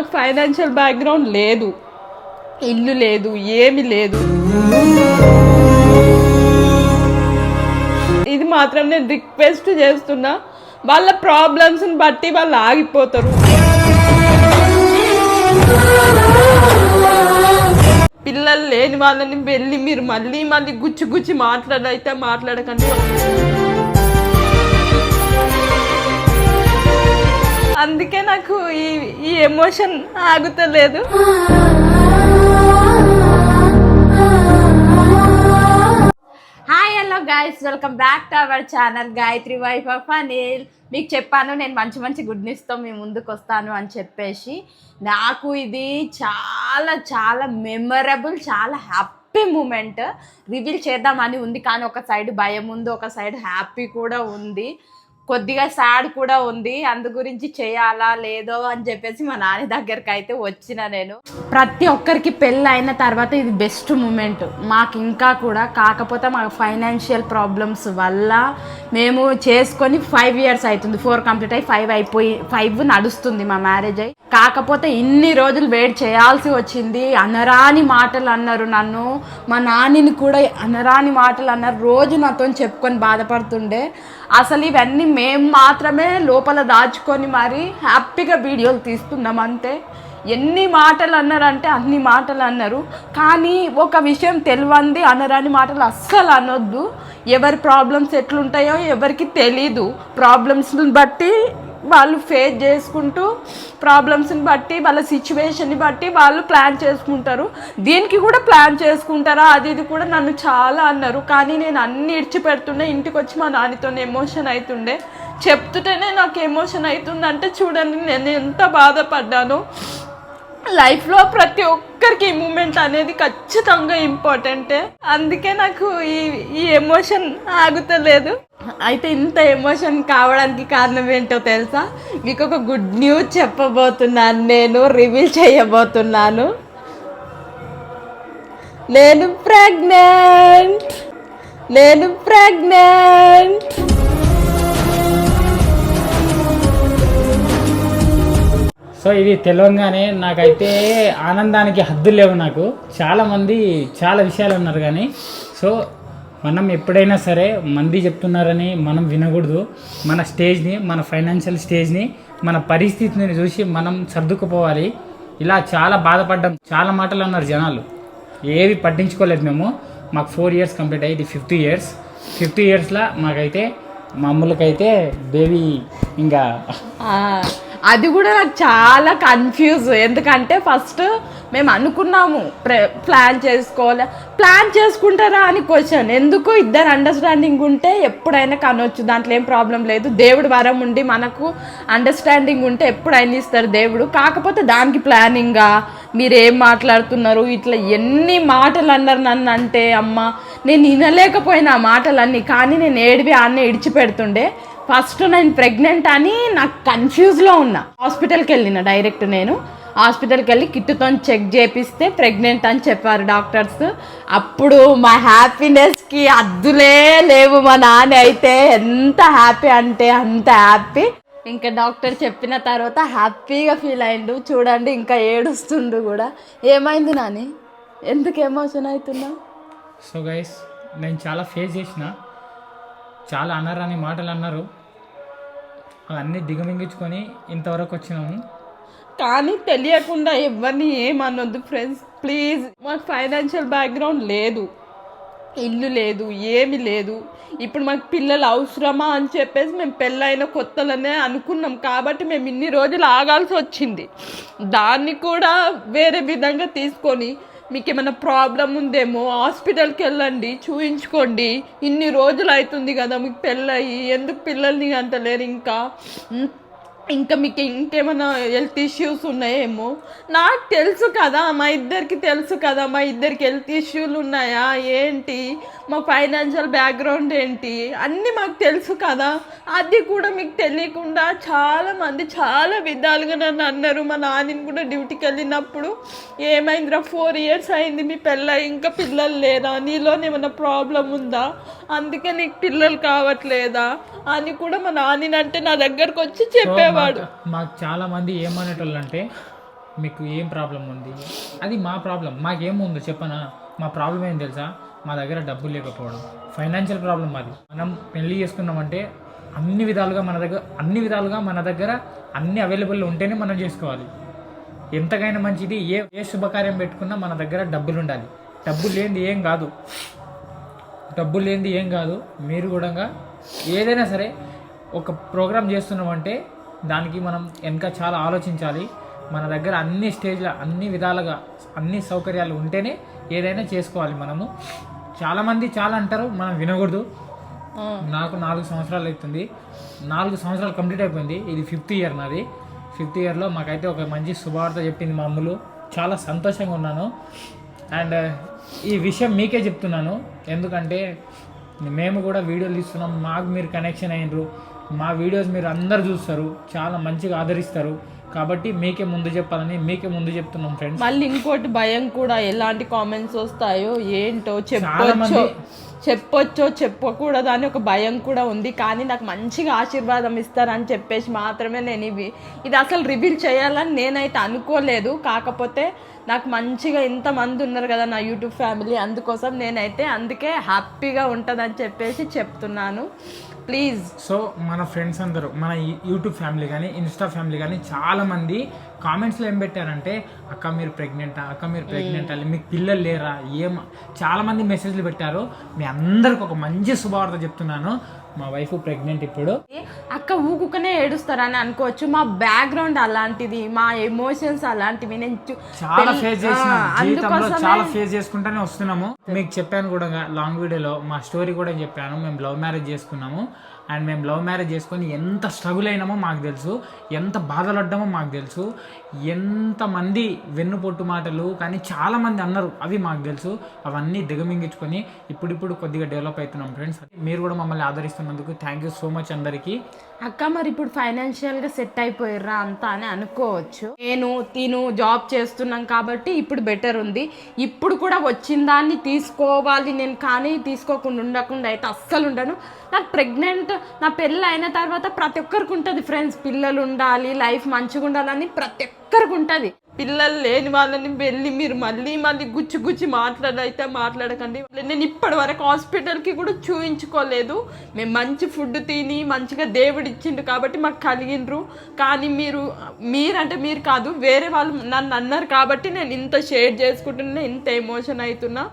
మాకు financial background లేదు. ఇల్లు లేదు ఏమి లేదు. ఇది మాత్రం నేను రిక్వెస్ట్ చేస్తున్నా. వాళ్ళ ప్రాబ్లమ్స్ని బట్టి వాళ్ళు ఆగిపోతారు. పిల్లలు లేని వాళ్ళని వెళ్ళి మీరు మళ్ళీ మళ్ళీ గుచ్చి గుచ్చి మాట్లాడైతే మాట్లాడకండి. అందుకే నాకు ఈ ఈ emotion ఆగుతలేదు. Hi hello guys welcome back to our channel Gayatri wife of Anil మీకు చెప్పాను నేను మంచి మంచి గుడ్ న్యూస్తో మీ ముందుకు వస్తాను అని చెప్పేసి. నాకు ఇది చాలా చాలా మెమరబుల్ చాలా హ్యాపీ మూమెంట్ రివీల్ చేద్దామని ఉంది కానీ ఒక సైడ్ భయం ఉంది ఒక సైడ్ హ్యాపీ కూడా ఉంది. కొద్దిగా సాడ్ కూడా ఉంది. అందు గురించి చేయాలా లేదో అని చెప్పేసి మా నాన్న దగ్గరికి అయితే వచ్చిన నేను. ప్రతి ఒక్కరికి పెళ్ళి అయిన తర్వాత ఇది బెస్ట్ మూమెంట్ మాకు ఇంకా కూడా కాకపోతే మాకు ఫైనాన్షియల్ ప్రాబ్లమ్స్ వల్ల మేము చేసుకొని ఫైవ్ ఇయర్స్ అవుతుంది. ఫోర్ కంప్లీట్ అయ్యి ఫైవ్ అయిపోయి ఫైవ్ నడుస్తుంది మా మ్యారేజ్ అయ్యి. కాకపోతే ఇన్ని రోజులు వెయిట్ చేయాల్సి వచ్చింది. అనరాని మాటలు అన్నారు నన్ను. మా నాన్నని కూడా అనరాని మాటలు అన్నారు. రోజు నాతో చెప్పుకొని బాధపడుతుండే. అసలు ఇవన్నీ మేము మాత్రమే లోపల దాచుకొని మరి హ్యాపీగా వీడియోలు తీస్తున్నాం అంతే. ఎన్ని మాటలు అన్నారంటే అన్ని మాటలు అన్నారు. కానీ ఒక విషయం తెలియంది అనరాని మాటలు అస్సలు అనొద్దు. ఎవరి ప్రాబ్లమ్స్ ఎట్లుంటాయో ఎవరికి తెలీదు. ప్రాబ్లమ్స్ని బట్టి వాళ్ళు ఫేస్ చేసుకుంటూ ప్రాబ్లమ్స్ని బట్టి వాళ్ళ సిచ్యువేషన్ని బట్టి వాళ్ళు ప్లాన్ చేసుకుంటారు. దీనికి కూడా ప్లాన్ చేసుకుంటారా? అది ఇది కూడా నన్ను చాలా అన్నారు. కానీ నేను అన్ని ఇడిచిపెడుతుండే ఇంటికి వచ్చి మా నాన్నతో ఎమోషన్ అవుతుండే చెప్తుంటేనే నాకు ఎమోషన్ అవుతుందంటే చూడండి నేను ఎంత బాధపడ్డానో. లైఫ్లో ప్రతి ఒక్కరికి ఈ మూమెంట్ అనేది ఖచ్చితంగా ఇంపార్టెంటే. అందుకే నాకు ఈ ఈ ఎమోషన్ ఆగుతలేదు. అయితే ఇంత ఎమోషన్ కావడానికి కారణం ఏంటో తెలుసా? మీకు ఒక గుడ్ న్యూస్ చెప్పబోతున్నాను. నేను రివీల్ చేయబోతున్నాను. నేను ప్రెగ్నెంట్. నేను ప్రెగ్నెంట్. సో ఇది తెలియగానే నాకైతే ఆనందానికి హద్దులు లేవు నాకు. చాలామంది చాలా విషయాలు ఉన్నారు కానీ సో మనం ఎప్పుడైనా సరే మంది చెప్తున్నారని మనం వినకూడదు. మన స్టేజ్ని మన ఫైనాన్షియల్ స్టేజ్ని మన పరిస్థితిని చూసి మనం సర్దుకుపోవాలి. ఇలా చాలా బాధపడ్డాం చాలా మాటలు అన్నారు జనాలు. ఏవి పట్టించుకోలేదు మేము. మాకు ఫోర్ ఇయర్స్ కంప్లీట్ అయ్యి ఇది ఫిఫ్త్ ఇయర్స్. ఫిఫ్త్ ఇయర్స్లో మాకైతే మా అమ్ములకైతే బేబీ ఇంకా అది కూడా నాకు చాలా కన్ఫ్యూజ్ ఎందుకంటే ఫస్ట్ మేము అనుకున్నాము ప్ర- ప్లాన్ చేసుకోవాలి. ప్లాన్ చేసుకుంటారా అని క్వశ్చన్ ఎందుకు ఇద్దరు అండర్స్టాండింగ్ ఉంటే ఎప్పుడైనా కనవచ్చు దాంట్లో ఏం ప్రాబ్లం లేదు. దేవుడు వరం ఉండి మనకు అండర్స్టాండింగ్ ఉంటే ఎప్పుడైనా ఇస్తారు దేవుడు. కాకపోతే దానికి ప్లానింగా మీరు ఏం మాట్లాడుతున్నారు? ఇట్లా ఎన్ని మాటలు అన్నారు నన్ను అంటే అమ్మ. నేను వినలేకపోయినా ఆ మాటలన్నీ. కానీ నేను ఏడివి ఆన్నే ఇడిచిపెడుతుండే. ఫస్ట్ నేను ప్రెగ్నెంట్ అని నాకు కన్ఫ్యూజ్లో ఉన్నా. హాస్పిటల్కి వెళ్ళిన డైరెక్ట్ నేను. హాస్పిటల్కి వెళ్ళి కిట్టుతో చెక్ చేపిస్తే ప్రెగ్నెంట్ అని చెప్పారు డాక్టర్స్. అప్పుడు మా హ్యాపీనెస్కి అద్దులే లేవు మా నాన్న అయితే. ఎంత హ్యాపీ అంటే అంత హ్యాపీ ఇంకా డాక్టర్ చెప్పిన తర్వాత హ్యాపీగా ఫీల్ అయిండు. చూడండి ఇంకా ఏడుస్తుండు కూడా. ఏమైంది నాని? ఎందుకు ఎమోషన్ అవుతున్నా? సో గైస్ నేను చాలా ఫేస్ చేసిన. చాలా అన్నారని మాటలు అన్నారు. అవన్నీ దిగమింగించుకొని ఇంతవరకు వచ్చినాము. కానీ తెలియకుండా ఎవరిని ఏమనొద్దు ఫ్రెండ్స్. ప్లీజ్ మాకు ఫైనాన్షియల్ బ్యాక్గ్రౌండ్ లేదు. ఇల్లు లేదు ఏమి లేదు. ఇప్పుడు మాకు పిల్లలు అవసరమా అని చెప్పేసి మేము పెళ్ళైన కొత్తలనే అనుకున్నాం. కాబట్టి మేము ఇన్ని రోజులు ఆగాల్సి వచ్చింది. దాన్ని కూడా వేరే విధంగా తీసుకొని మీకు ఏమైనా ప్రాబ్లం ఉందేమో హాస్పిటల్కి వెళ్ళండి చూయించుకోండి. ఇన్ని రోజులు అవుతుంది కదా మీకు పెళ్ళయి ఎందుకు పిల్లల్ని అంటలేరు ఇంకా? ఇంకా మీకు ఇంకేమైనా హెల్త్ ఇష్యూస్ ఉన్నాయేమో? నాకు తెలుసు కదా మా ఇద్దరికి తెలుసు కదా మా ఇద్దరికి హెల్త్ ఇష్యూలు ఉన్నాయా ఏంటి? మా ఫైనాన్షియల్ బ్యాక్గ్రౌండ్ ఏంటి? అన్నీ మాకు తెలుసు కదా. అది కూడా మీకు తెలియకుండా చాలా మంది చాలా విధాలుగా నన్ను అన్నారు. మా నాన్నని కూడా డ్యూటీకి వెళ్ళినప్పుడు ఏమైందిరా ఫోర్ ఇయర్స్ అయింది మీ పెళ్ళ ఇంకా పిల్లలు లేదా నీలోనే ఏమైనా ప్రాబ్లం ఉందా? అందుకే నీకు పిల్లలు కావట్లేదా? అని కూడా మా నాన్నని అంటే నా దగ్గరకు వచ్చి చెప్పేవాడు. మాకు చాలా మంది ఏమనేటోళ్ళు అంటే మీకు ఏం ప్రాబ్లం ఉంది? అది మా ప్రాబ్లం మాకేముందో? చెప్పనా? మా ప్రాబ్లం ఏం తెలుసా? మా దగ్గర డబ్బులు లేకపోవడం. ఫైనాన్షియల్ ప్రాబ్లం మాది మనం పెళ్ళి చేసుకున్నామంటే అన్ని విధాలుగా మన దగ్గర అన్ని విధాలుగా మన దగ్గర అన్ని అవైలబుల్ ఉంటేనే మనం చేసుకోవాలి. ఎంతకైనా మంచిది ఏ ఏ శుభకార్యం పెట్టుకున్నా మన దగ్గర డబ్బులు ఉండాలి. డబ్బు లేనిది ఏం కాదు. డబ్బు లేనిది ఏం కాదు. మీరు కూడా ఏదైనా సరే ఒక ప్రోగ్రామ్ చేస్తున్నామంటే దానికి మనం వెనక చాలా ఆలోచించాలి. మన దగ్గర అన్ని స్టేజ్ల అన్ని విధాలుగా అన్ని సౌకర్యాలు ఉంటేనే ఏదైనా చేసుకోవాలి మనము. చాలామంది చాలా అంటారు మనం వినకూడదు. నాకు నాలుగు సంవత్సరాలు అవుతుంది. నాలుగు సంవత్సరాలు కంప్లీట్ అయిపోయింది. ఇది ఫిఫ్త్ ఇయర్ నాది. ఫిఫ్త్ ఇయర్లో మాకైతే ఒక మంచి శుభవార్త చెప్పింది మా అమ్ములు. చాలా సంతోషంగా ఉన్నాను. అండ్ ఈ విషయం మీకే చెప్తున్నాను. ఎందుకంటే మేము కూడా వీడియోలు తీస్తున్నాం. మాకు మీరు కనెక్షన్ అయినరు. మా వీడియోస్ మీరు అందరు చూస్తారు. చాలా మంచిగా ఆదరిస్తారు. కాబట్టి మీకే ముందు చెప్పాలని మీకే ముందు చెప్తున్నాం ఫ్రెండ్స్ మళ్ళీ ఇంకోటి భయం కూడా ఎలాంటి కామెంట్స్ వస్తాయో ఏంటో చెప్పొచ్చో. చెప్పొచ్చో చెప్పకూడదు అని ఒక భయం కూడా ఉంది. కానీ నాకు మంచిగా ఆశీర్వాదం ఇస్తారని చెప్పేసి మాత్రమే నేను ఇవి ఇది అసలు రివీల్ చేయాలని నేనైతే అనుకోలేదు. కాకపోతే నాకు మంచిగా ఇంతమంది ఉన్నారు కదా నా యూట్యూబ్ ఫ్యామిలీ అందుకోసం నేనైతే అందుకే హ్యాపీగా ఉంటుందని చెప్పేసి చెప్తున్నాను. ప్లీజ్ సో మన ఫ్రెండ్స్ అందరూ మన యూట్యూబ్ ఫ్యామిలీ కానీ ఇన్స్టా ఫ్యామిలీ కానీ చాలామంది కామెంట్స్లో ఏం పెట్టారంటే అక్క మీరు ప్రెగ్నెంటా? అక్క మీరు ప్రెగ్నెంట్? అని మీకు పిల్లలు లేరా? ఏం? చాలా మంది మెసేజ్లు పెట్టారు. మీ అందరికి ఒక మంచి శుభవార్త చెప్తున్నాను. మా వైఫ్ ప్రెగ్నెంట్ ఇప్పుడు. అక్క ఊకుకనే ఏడుస్తారని అనుకోవచ్చు. మా బ్యాక్గ్రౌండ్ అలాంటిది మా ఎమోషన్స్ అలాంటివి నేను చాలా ఫేస్ చేసిన. జీవితంలో చాలా ఫేస్ చేసుకుంటానే వస్తున్నాము. మీకు చెప్పాను కూడా లాంగ్ వీడియోలో మా స్టోరీ కూడా చెప్పాను. మేము లవ్ మ్యారేజ్ చేసుకున్నాము. అండ్ మేము లవ్ మ్యారేజ్ చేసుకొని ఎంత స్ట్రగుల్ అయినామో మాకు తెలుసు. ఎంత బాధపడ్డామో మాకు తెలుసు. ఎంతమంది వెన్నుపొట్టు మాటలు కానీ చాలామంది అన్నారు. అవి మాకు తెలుసు. అవన్నీ దిగమింగించుకొని ఇప్పుడిప్పుడు కొద్దిగా డెవలప్ అవుతున్నాం ఫ్రెండ్స్ మీరు కూడా మమ్మల్ని ఆదరిస్తున్నందుకు థ్యాంక్ యూ సో మచ్ అందరికీ. అక్క మరి ఇప్పుడు ఫైనాన్షియల్గా సెట్ అయిపోయిర్రా అంతా అని అనుకోవచ్చు. నేను తిను జాబ్ చేస్తున్నాం కాబట్టి ఇప్పుడు బెటర్ ఉంది. ఇప్పుడు కూడా వచ్చిన దాన్ని తీసుకోవాలి నేను కానీ తీసుకోకుండా ఉండకుండా అయితే అస్సలు ఉండను. నాకు ప్రెగ్నెంట్ నా పెళ్ళి అయిన తర్వాత ప్రతి ఒక్కరికి ఉంటుంది ఫ్రెండ్స్ పిల్లలు ఉండాలి లైఫ్ మంచిగా ఉండాలని ప్రతి ఒక్కరికి ఉంటుంది. పిల్లలు లేని వాళ్ళని వెళ్ళి మీరు మళ్ళీ మళ్ళీ గుచ్చి గుచ్చి మాట్లాడైతే మాట్లాడకండి. నేను ఇప్పటి వరకు హాస్పిటల్కి కూడా చూయించుకోలేదు. మేము మంచి ఫుడ్ తిని మంచిగా దేవుడు ఇచ్చిండు కాబట్టి మాకు కలిగిండ్రు. కానీ మీరు మీరంటే మీరు కాదు వేరే వాళ్ళు నన్ను అన్నారు కాబట్టి నేను ఇంత షేర్ చేసుకుంటున్నా ఇంత ఎమోషన్ అవుతున్నా.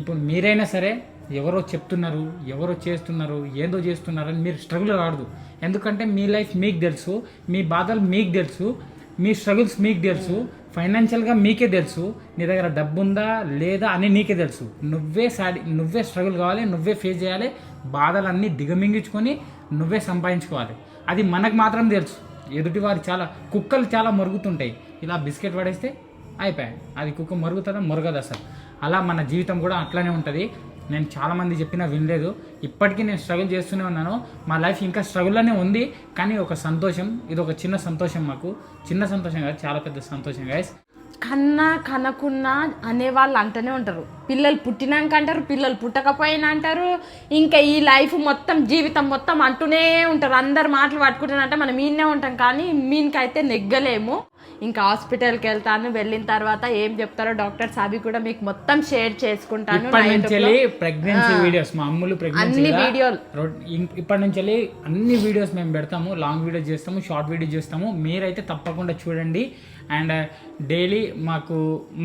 ఇప్పుడు మీరైనా సరే ఎవరో చెప్తున్నారు ఎవరో చేస్తున్నారు ఏదో చేస్తున్నారు అని మీరు స్ట్రగుల్ రాదు ఎందుకంటే మీ లైఫ్ మీకు తెలుసు మీ బాధలు మీకు తెలుసు మీ స్ట్రగుల్స్ మీకు తెలుసు ఫైనాన్షియల్గా మీకే తెలుసు నీ దగ్గర డబ్బు ఉందా లేదా అని నీకే తెలుసు. నువ్వే సాడి నువ్వే స్ట్రగుల్ కావాలి నువ్వే ఫేస్ చేయాలి బాధలన్నీ దిగమింగించుకొని నువ్వే సంపాదించుకోవాలి. అది మనకు మాత్రం తెలుసు. ఎదుటి వారు చాలా కుక్కలు చాలా మరుగుతుంటాయి. ఇలా బిస్కెట్ పడేస్తే అయిపోయాయి. అది కుక్క మరుగుతుందా మరగదు అసలు అలా మన జీవితం కూడా అట్లానే ఉంటుంది. నేను చాలామంది చెప్పినా వినలేదు. ఇప్పటికీ నేను స్ట్రగుల్ చేస్తూనే ఉన్నాను. మా లైఫ్ ఇంకా స్ట్రగుల్లోనే ఉంది. కానీ ఒక సంతోషం ఇది ఒక చిన్న సంతోషం మాకు. చిన్న సంతోషం కాదు చాలా పెద్ద సంతోషం గాయస్ కన్నా కనకున్నా అనేవాళ్ళు అంటూనే ఉంటారు. పిల్లలు పుట్టినాక అంటారు పిల్లలు పుట్టకపోయినా అంటారు. ఇంకా ఈ లైఫ్ మొత్తం జీవితం మొత్తం అంటూనే ఉంటారు. అందరు మాటలు పట్టుకుంటానంటే మనం మీనే ఉంటాం. కానీ మీనికైతే నెగ్గలేము. ఇంకా హాస్పిటల్కి వెళ్తాను. వెళ్ళిన తర్వాత ఏం చెప్తారో డాక్టర్స్ అవి కూడా మీకు మొత్తం షేర్ చేసుకుంటాను. ప్రెగ్నెన్సీ వీడియోస్ మా అమ్ములు ప్రెగ్నెన్సీ అన్ని వీడియోలు ఇప్పటి నుంచి వెళ్ళి అన్ని వీడియోస్ మేము పెడతాము. లాంగ్ వీడియోస్ చేస్తాము షార్ట్ వీడియోస్ చేస్తాము. మీరైతే తప్పకుండా చూడండి. అండ్ డైలీ మాకు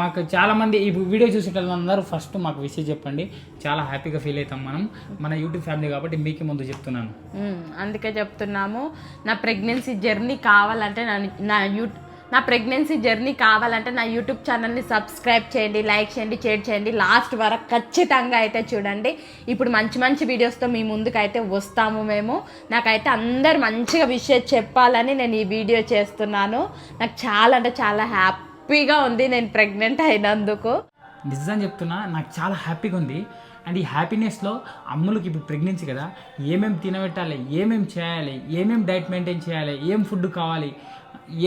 మాకు చాలా మంది ఈ వీడియో చూసేటోళ్ళందరూ ఫస్ట్ మాకు విషయం చెప్పండి. చాలా హ్యాపీగా ఫీల్ అవుతాం మనం. మన యూట్యూబ్ ఫ్యామిలీ కాబట్టి మీకు ముందు చెప్తున్నాను. అందుకే చెప్తున్నాము. నా ప్రెగ్నెన్సీ జర్నీ కావాలంటే నా నా యూ నా ప్రెగ్నెన్సీ జర్నీ కావాలంటే నా యూట్యూబ్ ఛానల్ని సబ్స్క్రైబ్ చేయండి లైక్ చేయండి షేర్ చేయండి. లాస్ట్ వరకు ఖచ్చితంగా అయితే చూడండి. ఇప్పుడు మంచి మంచి వీడియోస్తో మీ ముందుకు అయితే వస్తాము మేము. నాకైతే అందరు మంచిగా విషయం చెప్పాలని నేను ఈ వీడియో చేస్తున్నాను. నాకు చాలా అంటే చాలా హ్యాపీగా ఉంది నేను ప్రెగ్నెంట్ అయినందుకు. నిజం చెప్తున్నా నాకు చాలా హ్యాపీగా ఉంది. అండ్ ఈ హ్యాపీనెస్లో అమ్ములకి ఇప్పుడు ప్రెగ్నెన్సీ కదా. ఏమేమి తినబెట్టాలి ఏమేమి చేయాలి ఏమేమి డైట్ మెయింటైన్ చేయాలి ఏం ఫుడ్ కావాలి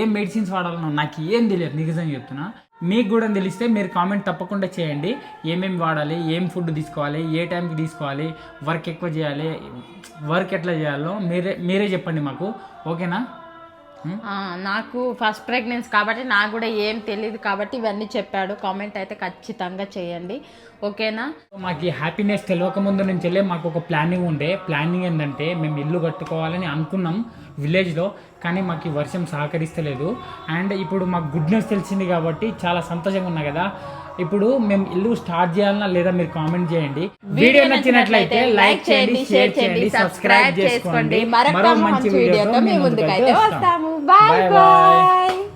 ఏం మెడిసిన్స్ వాడాలనో నాకు ఏం తెలియదు నిజంగా చెప్తున్నా. మీకు కూడా తెలిస్తే మీరు కామెంట్ తప్పకుండా చేయండి. ఏమేమి వాడాలి ఏం ఫుడ్ తీసుకోవాలి ఏ టైంకి తీసుకోవాలి వర్క్ ఎక్కువ చేయాలి వర్క్ ఎట్లా చేయాలో మీరే మీరే చెప్పండి మాకు. ఓకేనా? నాకు ఫస్ట్ ప్రెగ్నెన్సీ కాబట్టి నాకు కూడా ఏం తెలియదు కాబట్టి ఇవన్నీ చెప్పాడు. కామెంట్ అయితే ఖచ్చితంగా చేయండి. ఓకేనా? మాకు హ్యాపీనెస్ తెలియక ముందు నుంచి వెళ్ళే మాకు ఒక ప్లానింగ్ ఉండే. ప్లానింగ్ ఏంటంటే మేము ఇల్లు కట్టుకోవాలని అనుకున్నాం విలేజ్లో కానీ మాకు వర్షం సహకరిస్తలేదు. అండ్ ఇప్పుడు మాకు గుడ్ న్యూస్ తెలిసింది కాబట్టి చాలా సంతోషంగా ఉన్నా కదా. ఇప్పుడు మేము ఇల్లు స్టార్ట్ చేయాలన్నా లేదా మీరు కామెంట్ చేయండి. వీడియో నచ్చినట్లయితే లైక్ చేయండి షేర్ చేయండి సబ్స్క్రైబ్ చేసుకోండి. మరొక మంచి వీడియోతో మీ ముందుకైతే వస్తాము. బాయ్. బాయ్